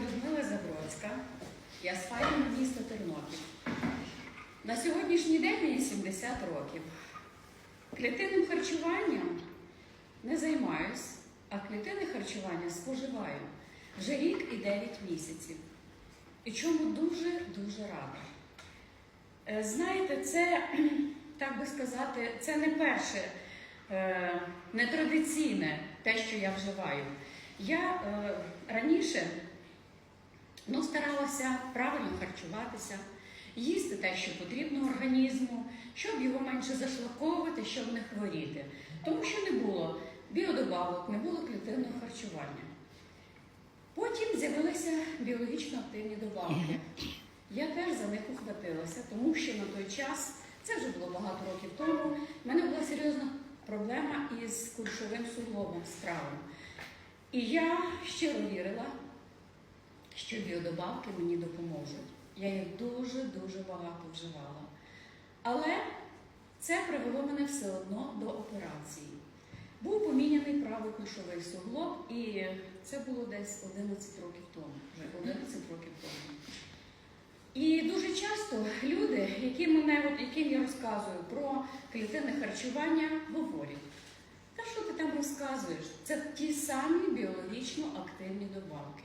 Людмила Забродська. Я з файного міста Тернопіль. На сьогоднішній день мені 70 років. Клітинним харчуванням не займаюсь, а клітинне харчування споживаю вже рік і 9 місяців. І чому дуже-дуже рада. Е, Знаєте, це, так би сказати, це не перше е, нетрадиційне те, що я вживаю. Я е, раніше ну, старалася правильно харчуватися, їсти те, що потрібно організму, щоб його менше зашлаковувати, щоб не хворіти. Тому що не було біодобавок, не було клітинного харчування. Потім з'явилися біологічно активні добавки. Я теж за них ухватилася, тому що на той час, це вже було багато років тому, в мене була серйозна проблема із кульшовим суглобом справом. І я щиро вірила, що біодобавки мені допоможуть. Я їх дуже-дуже багато вживала. Але це привело мене все одно до операції. Був поміняний правий кульшовий суглоб, і це було десь 11 років тому. Вже 11 років тому. І дуже часто люди, які мене, яким я розказую про клітинне харчування, говорять, та що ти там розказуєш? Це ті самі біологічно активні добавки.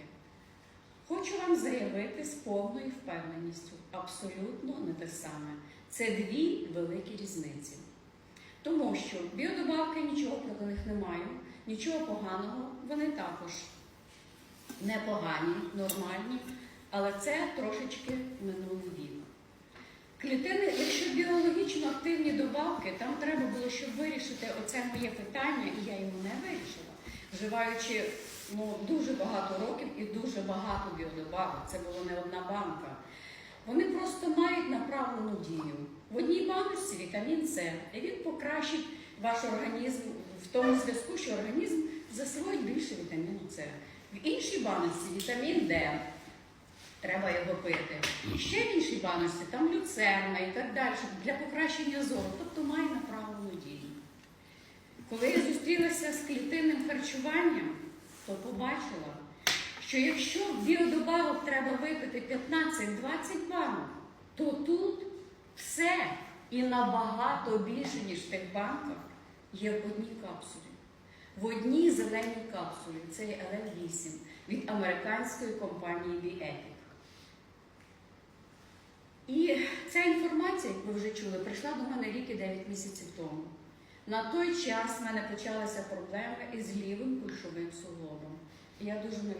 Хочу вам заявити з повною впевненістю, абсолютно не те саме. Це дві великі різниці. Тому що біодобавки нічого проти них не маю, нічого поганого, вони також непогані, нормальні, але це трошечки минулий вік. Клітини, якщо біологічно активні добавки, там треба було, щоб вирішити оце моє питання, і я його не вирішила, вживаючи ну, дуже багато років і дуже багато біодобавок. Це було не одна банка. Вони просто мають направлену дію. В одній баночці вітамін С, і він покращить ваш організм в тому зв'язку, що організм засвоїть більше вітаміну С. В іншій баночці вітамін Д. Треба його пити. І ще в іншій баночці там люцерна і так далі, для покращення зору, тобто має направлену дію. Коли я зустрілася з клітинним харчуванням, то побачила, що якщо біодобавок треба випити 15-20 банок, то тут все і набагато більше, ніж в тих банках, є в одній капсулі. В одній зеленій капсулі це є ЛФ8 від американської компанії Bioepic. І ця інформація, як ви вже чули, прийшла до мене рік і 9 місяців тому. На той час в мене почалися проблеми із лівим кульшовим суглобом. Я дуже не